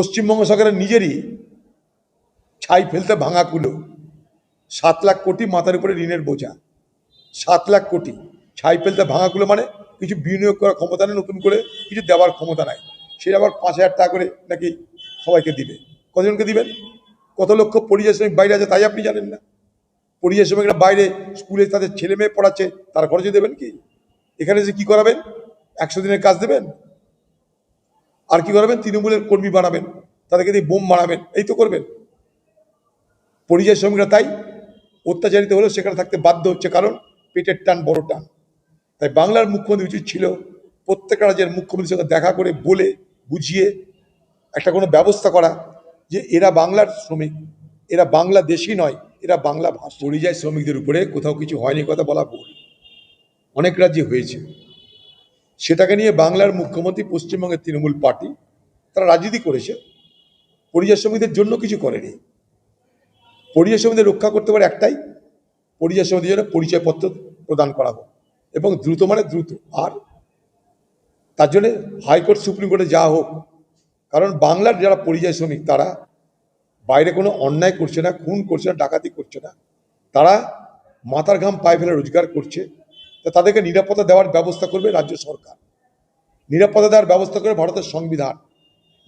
পশ্চিমবঙ্গ সরকারের নিজেরই ছাই ফেলতে ভাঙা কুলো। সাত লাখ কোটি মাথার উপরে ঋণের বোঝা। সাত লাখ কোটি ছাই ফেলতে ভাঙা কুলো মানে কিছু বিনিয়োগ করার ক্ষমতা নেই নতুন করে, কিছু দেওয়ার ক্ষমতা নাই। সে আবার পাঁচ হাজার টাকা করে নাকি সবাইকে দিবে। কতজনকে দিবেন? কত লক্ষ পরিযায়ী শ্রমিক বাইরে আছে তাই আপনি জানেন না। পরিযায়ী শ্রমিকরা বাইরে স্কুলে তাদের ছেলে মেয়ে পড়াচ্ছে, তার খরচে দেবেন কি? এখানে যে কি করাবেন? একশো দিনের কাজ দেবেন? আর কি করাবেন তৃণমূলের কর্মী বানাবেন। তাদেরকে দিয়ে বোম মারাবেন এই তো করবেন। পরিযায়ী শ্রমিকরা তাই অত্যাচারিত হলেও সেখানে থাকতে বাধ্য হচ্ছে। কারণ পেটের টান বড় টান। তাই বাংলার মুখ্যমন্ত্রী উচিত ছিল প্রত্যেক রাজ্যের মুখ্যমন্ত্রীর সঙ্গে দেখা করে বলে, বুঝিয়ে একটা কোনো ব্যবস্থা করা যে এরা বাংলার শ্রমিক, এরা বাংলাদেশি নয়, এরা বাংলা ভাষা। পরিযায়ী শ্রমিকদের উপরে কোথাও কিছু হয়নি কথা বলা ভুল। অনেক রাজ্যে হয়েছে। সেটাকে নিয়ে বাংলার মুখ্যমন্ত্রী পশ্চিমবঙ্গের তৃণমূল পার্টি, তারা রাজনীতি করেছে। পরিযায়ী শ্রমিকদের জন্য কিছু করেনি। পরিযায়ী শ্রমিকদের রক্ষা করতে পারে একটাই, পরিযায়ী শ্রমিকদের জন্য পরিচয়পত্র প্রদান করা হোক এবং দ্রুত মানে দ্রুত। আর তার জন্যে হাইকোর্ট, সুপ্রিম কোর্টে যাওয়া হোক, কারণ বাংলার যারা পরিযায়ী শ্রমিক, তারা বাইরে কোনো অন্যায় করছে না, খুন করছে না, ডাকাতি করছে না। তারা মাথার ঘাম পায়ে ফেলে রোজগার করছে। তাদেরকে নিরাপত্তা দেওয়ার ব্যবস্থা করবে রাজ্য সরকার। নিরাপত্তা দেওয়ার ব্যবস্থা করবে ভারতের সংবিধান।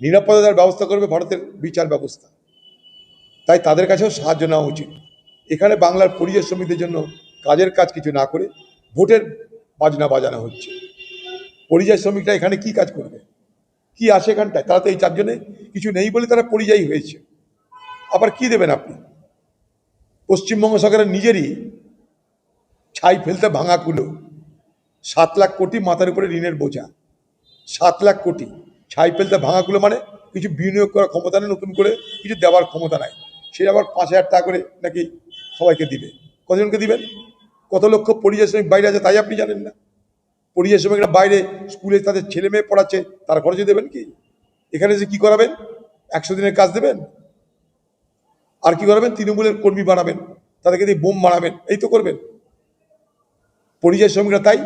নিরাপত্তা দেওয়ার ব্যবস্থা করবে ভারতের বিচার ব্যবস্থা। তাই তাদের কাছেও সাহায্য নেওয়া উচিত। এখানে বাংলার পরিযায়ী শ্রমিকদের জন্য কাজের কাজ কিছু না করে ভোটের বাজনা বাজানো হচ্ছে। পরিযায়ী শ্রমিকরা এখানে কি কাজ করবে? কি আসে এখানটায়? তারা তো এই চারজনে কিছু নেই বলে তারা পরিযায়ী হয়েছে। আবার কি দেবেন আপনি? পশ্চিমবঙ্গ সরকারের নিজেরই ছাই ফেলতে ভাঙা কুলো। সাত লাখ কোটি মাথার উপরে ঋণের বোঝা। সাত লাখ কোটি। ছাই ফেলতে ভাঙা কুলো মানে কিছু বিনিয়োগ করার ক্ষমতা নেই নতুন করে, কিছু দেওয়ার ক্ষমতা নাই। সে আবার পাঁচ হাজার টাকা করে নাকি সবাইকে দিবে। কতজনকে দিবেন? কত লক্ষ পরিযায়ী শ্রমিক বাইরে আছে তাই আপনি জানেন না। পরিযায়ী শ্রমিকরা বাইরে স্কুলে তাদের ছেলে মেয়ে পড়াচ্ছে, তার খরচে দেবেন কি? এখানে যে কি করাবেন? একশো দিনের কাজ দেবেন? আর কি করাবেন? তৃণমূলের কর্মী বানাবেন। তাদেরকে দিয়ে বোম মারাবেন এই তো করবেন। পরিযায়ী শ্রমিকরা তাই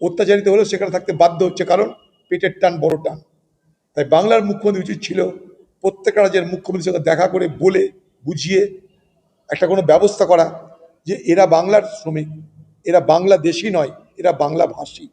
অত্যাচারিত হলেও সেখানে থাকতে বাধ্য হচ্ছে, কারণ পেটের টান, বড় টান। তাই বাংলার মুখ্যমন্ত্রী উচিত ছিল প্রত্যেকটা রাজ্যের মুখ্যমন্ত্রীর সঙ্গে দেখা করে বলে, বুঝিয়ে একটা কোনো ব্যবস্থা করা যে এরা বাংলার শ্রমিক, এরা বাংলাদেশি নয়, এরা বাংলা ভাষী